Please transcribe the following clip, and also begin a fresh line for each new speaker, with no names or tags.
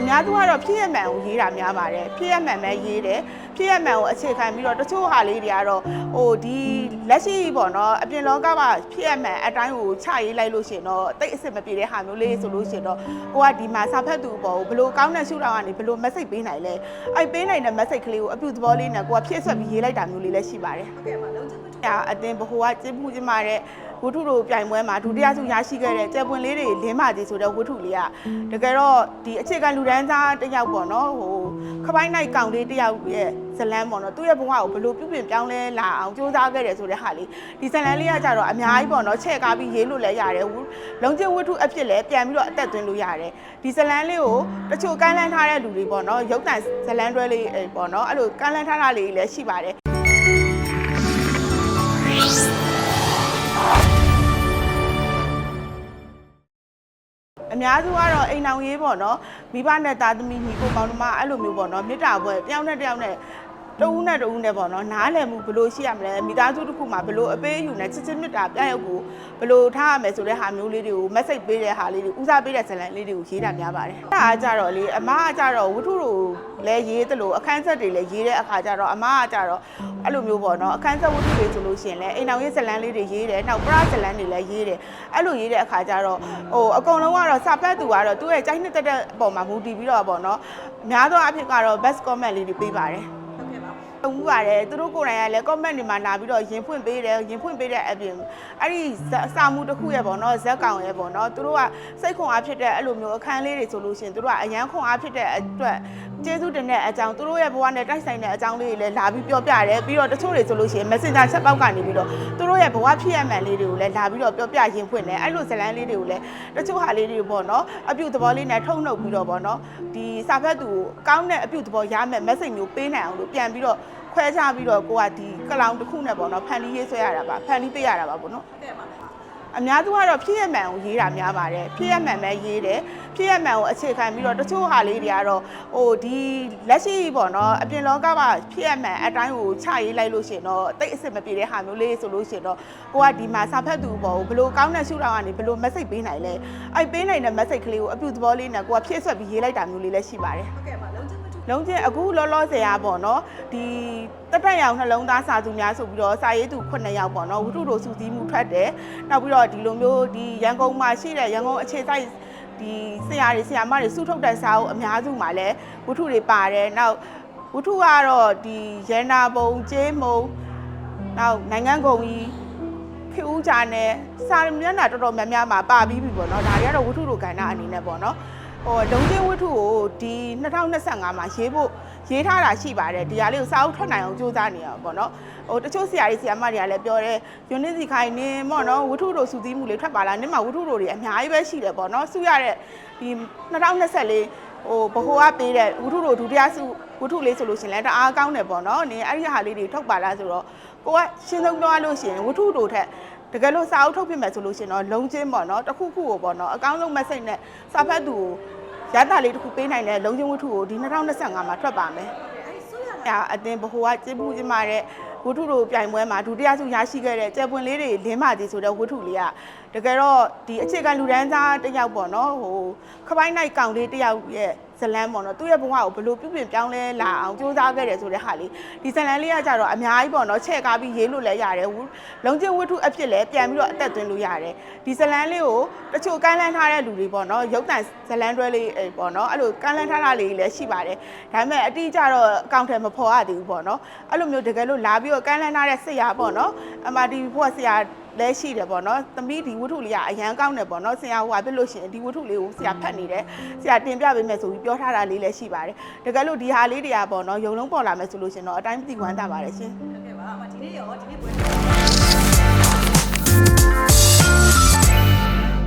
အများစုကတော့ဖြစ်ရမှန်ကိုရေးတာများပါတယ်ဖြစ်ရမှန်ပဲရေးတယ်ဖြစ်ရမှန်ကိုအခြေခံပြီးတော့တချို့ဟာလေးတွေကတော့ဟိုဒီလက်ရှိပေါ့နော်အပြင်လောကမှာဖြစ်ရမှန်အတိုင်းကိုချရေးလိုက်လို့ရှရင်တော့တိတ်အစ်စ်မပြေတဲ့ဟာမျိုးလေးဆိုလို့ရှရင်တော့ကိုကဒီမှာစာဖတ်သူပေါ့ဘလို့ကောင်းတဲ့ရှုထောင့်ကနေဘလို့ message ပေးနိုင်လဲအဲ့ပေးနိုင်တဲ့ message ကလေးကိုအပြုသဘောလေးနဲ့ကိုကဖြည့်ဆွက်ပြီးရေးလိုက်တာမျိုးလေးလည်းရှိပါတယ်
ဟုတ်ကဲ့ပါလုံးချင်မထူ။
အတင်းဘဟိုကကျင်းမှုကျင်းမာတဲ့ ဝတ္ထုတို့ပြိုင်ပွဲမှာဒုတိယဆုရရှိခဲ့တဲ့ကျယ်ပွင့်လေးတွေလင်းမာကြီးဆိုတဲ့ဝတ္ထုလေးကတကယ်တော့ဒီအခြေခံလူဒန်းစားတစ်ယောက်ပေါ့နော်ဟိုခပိုင်းနိုင်ကောင်လေးတစ်ယောက်ရဲ့ဇလန်းပေါ့နော်သူ့ရဲ့ဘဝကိုဘယ်လိုပြုပြင်ပြောင်းလဲလာအောင်ကြိုးစားခဲ့တယ်ဆိုတဲ့ဟာလေးဒီဇလန်းလေးကကြတော့အများကြီးပေါ့နော်ချဲ့ကားပြီးရေးလို့လည်းရတယ်ဝလုံးကျဝတ္ထုအဖြစ်လည်းပြန်ပြီးတော့အသက်သွင်းလို့ရတယ်ဒီဇလန်းလေးကိုတချို့ကမ်းလှမ်းထားတဲ့လူတွေပေါ့နော်ရုပ်တံဇလန်းတွဲလေးပေါ့နော်အဲ့လိုကမ်းလှမ်းထားတာလေးလည်းရှိပါတယ် များစုကတော့အိမ်အောင်ရေးပေါ့နော်မိဘနဲ့သားသမီးညီကိုပေါင်းတို့မှအဲ့လိုမျိုးပေါ့နော်မေတ္တာပွဲတယောက်နဲ့တယောက်နဲ့ တဦးနဲ့တဦးနဲ့ပေါ့နော်နားလည်မှုဘယ်လိုရှိရမလဲမိသားစုတစ်ခုမှာဘယ်လိုအပေးအယူနဲ့ချစ်ချစ်မေတ္တာပြရုပ်ကိုဘယ်လိုထားရမလဲဆိုတဲ့ဟာမျိုးလေးတွေကို message ပေးတဲ့ဟာလေးတွေဦးစားပေးတဲ့ဇာတ်လမ်းလေးတွေကိုရေးတာများပါတယ်အဲ့ဒါကကြတော့လေအမကကြတော့ဝတ္ထုတို့လည်းရေးသလိုအခန်းဆက်တွေလည်းရေးတဲ့အခါကျတော့အမကကြတော့အဲ့လိုမျိုးပေါ့နော်အခန်းဆက်ဝတ္ထုတွေဆိုလို့ရှိရင်လည်းအိမ်အောင်ရေးဇာတ်လမ်းလေးတွေရေးတယ်နောက်ပရဇာတ်လမ်းတွေလည်းရေးတယ်အဲ့လိုရေးတဲ့အခါကျတော့ဟိုအကုန်လုံးကတော့စာဖတ်သူကတော့သူ့ရဲ့ကြိုက်နှစ်သက်တဲ့အပေါ်မှာမူတည်ပြီးတော့ပေါ့နော်များသောအားဖြင့်ကတော့ best comment လေးတွေပေးပါတယ်
ဟု တ်ကဲ့ပါ
အမှုပါတယ်သူတို့ကိုယ်တိုင်ကလည်း comment တွေမှာလာပြီးတော့ရင်ဖွင့်ပေးတယ်ရင်ဖွင့်ပေးတဲ့အပြင်အဲ့ဒီဇာစာမှုတစ်ခုရဲ့ပေါ့နော်ဇက်ကောင်ရဲ့ပေါ့နော်သူတို့ကစိတ်ခွန်အားဖြစ်တဲ့အဲ့လိုမျိုးအခန်းလေးတွေဆိုလို့ရှိရင်သူတို့ကအရန်ခွန်အားဖြစ်တဲ့အတွက်ကျေးဇူးတင်တဲ့အကြောင်းသူတို့ရဲ့ဘဝနဲ့တိုက်ဆိုင်တဲ့အကြောင်းလေးတွေလည်းလာပြီးပြောပြတယ်ပြီးတော့တချို့တွေဆိုလို့ရှိရင် messenger chat box ကနေပြီးတော့သူတို့ရဲ့ဘဝဖြစ်ရမှန်လေးတွေကိုလည်းလာပြီးတော့ပြောပြရင်ဖွင့်တယ်အဲ့လိုဇာတ်လမ်းလေးတွေကိုလည်းတချို့ဟာလေးတွေပေါ့နော်အပြုသဘောလေးနဲ့ထုတ်နှုတ်ပြီးတော့ပေါ့နော်ဒီစာဖတ်သူကိုကောင်းတဲ့အပြုသဘောရမယ် message မျိုးပေးနိုင်အောင်လို့ပြန်ပြီးတော့ ခွဲခြားပြီးတော့ကိုကဒီကလောင်တစ်ခုနဲ့ပေါ့နော်ဖန်တီးရေးဆွဲရတာပါဖန်တီးပေးရတာပါပေါ့နော်
ဟုတ်ကဲ့ပါ
အများစုကတော့ဖြစ်ရမှန်ကိုရေးတာများပါတယ်ဖြစ်ရမှန်ပဲရေးတယ်ဖြစ်ရမှန်ကိုအခြေခံပြီးတော့တချို့ဟာလေးတွေကတော့ဟိုဒီလက်ရှိပေါ့နော်အပြင်လောကမှာဖြစ်ရမှန်အတိုင်းကိုချရေးလိုက်လို့ရှရင်တော့တိတ်အစ်စ်မပြေတဲ့ဟာမျိုးလေးဆိုလို့ရှရင်တော့ကိုကဒီမှာစာဖတ်သူပေါ့ဘယ်လိုကောင်းတဲ့ရှုထောင့်ကနေဘယ်လို message ပေးနိုင်လဲအဲ့ပေးနိုင်တဲ့ message ကလေးကိုအပြုသဘောလေးနဲ့ကိုကဖြည့်ဆွက်ပြီးရေးလိုက်တာမျိုးလေးလည်းရှိပါတယ်
ဟုတ်ကဲ့ပါ လုံးချင်မထူ
လုံးချင်းအခုလောလောဆယ်ရပေါ့နော်ဒီတက်တက်ရောင်နှလုံးသားစာသူများဆိုပြီးတော့စာရေးသူ9ယောက်ပေါ့နော်ဝတ္ထုတို့စုစည်းမှုထွက်တယ်နောက်ပြီးတော့ဒီလိုမျိုးဒီရန်ကုန်မှာရှိတဲ့ရန်ကုန်အခြေစိုက်ဒီဆရာတွေဆရာမတွေစုထုတ်တဲ့စာအုပ်အများစုမှာလည်းဝတ္ထုတွေပါတယ်နောက်ဝတ္ထုကတော့ဒီရန်နာဘုံကျေးမုံနောက်နိုင်ငံကုန်ကြီးခေဦးကြနဲ့စာမျက်နှာတော်တော်များများမှာပါပြီးပြီပေါ့နော်ဒါတွေကတော့ဝတ္ထုတို့ကဏ္ဍအနေနဲ့ပေါ့နော် ဟိုဒုံကျင်းဝတ္ထုကိုဒီ2025မှာရေးဖို့ရေးထားတာရှိပါတယ်ဒီဟာလေးကိုစာအုပ်ထွက်နိုင်အောင်ကြိုးစားနေရပါပေါ့နော်ဟိုတချို့ဆရာကြီးဆရာမတွေကလည်းပြောတယ်ယူနစ်စီခိုင်နင်းပေါ့နော်ဝတ္ထုတို့စူးစီးမှုလေးထွက်ပါလားနင်းမှာဝတ္ထုတို့တွေအများကြီးပဲရှိတယ်ပေါ့နော်စုရတဲ့ဒီ2024ဟိုဘဟိုကပေးတဲ့ဝတ္ထုတို့ဒုတိယစုဝတ္ထုလေးဆိုလို့ရှရင်လည်းတအားကောင်းတယ်ပေါ့နော်နင်းအဲ့ဒီဟာလေးတွေထုတ်ပါလားဆိုတော့ကိုကရှင်းဆုံးပြောရလို့ရှရင်ဝတ္ထုတို့ထက် တကယ်လို့စာအုပ်ထုတ်ပြမယ်ဆိုလို့ရှရင်တော့လုံးချင်းပေါ့နော်တစ်ခုခုကိုပေါ့နော်အကောင်းဆုံး message နဲ့စာဖတ်သူကိုရတာလေးတစ်ခုပေးနိုင်တဲ့လုံချင်းဝတ္ထုကိုဒီ2025မှာထွက်ပါမယ်
အဲ့ဒီဆိုရ။
အဲအတင်းဘဟိုကကျင်းမှုကျင်းမာတဲ့ဝတ္ထုတို့ပြိုင်ပွဲမှာဒုတိယဆုရရှိခဲ့တဲ့ကျယ်ပွင့်လေးတွေလင်းမာကြီးဆိုတဲ့ဝတ္ထုလေးကတကယ်တော့ဒီအခြေခံလူဒန်းစားတစ်ယောက်ပေါ့နော်ဟိုခပိုင်းနိုင်ကောင်လေးတစ်ယောက်ရဲ့ ဇလန်းပေါ့နော်သူ့ရဲ့ဘဝကိုဘယ်လိုပြုပြင်ပြောင်းလဲလာအောင်ကြိုးစားခဲ့တယ်ဆိုတဲ့ဟာလေးဒီဇလန်းလေးကကြတော့အများကြီးပေါ့နော်ချဲ့ကားပြီးရေးလို့လည်းရတယ်လုံချင်းဝတ္ထုအဖြစ်လည်းပြန်ပြီးတော့အသက်သွင်းလို့ရတယ်ဒီဇလန်းလေးကိုတချို့ကမ်းလှမ်းထားတဲ့လူတွေပေါ့နော်ရုပ်တံဇလန်းတွဲလေးပေါ့နော်အဲ့လိုကမ်းလှမ်းထားတာလေးလည်းရှိပါတယ်ဒါပေမဲ့အတိအကျတော့အကောင့်ထဲမဖော်ရသေးဘူးပေါ့နော်အဲ့လိုမျိုးတကယ်လို့လာပြီးတော့ကမ်းလှမ်းထားတဲ့ဆရာပေါ့နော်အမဒီဘုရားဆရာ လည်းရှိတယ်ပေါ့နော်သမီးဒီဝတ္ထုလေးကအရန်ကောင်းတယ်ပေါ့နော်ဆရာဟိုကပြလို့ရှိရင်ဒီဝတ္ထုလေးကိုဆရာဖတ်နေတယ်ဆရာတင်ပြပေးမယ်ဆိုပြီးပြောထားတာလေးလည်းရှိပါတယ်တကယ်လို့ဒီဟာလေးတွေကပေါ့နော်ယုံလုံးပေါ်လာမယ်ဆိုလို့ရှိရင်တော့အတိုင်းမသိဝမ်းသာပါတယ်ရှင်
ဟုတ်ကဲ့ပါအမဒီနေ့ရောဒီနေ့ပွဲ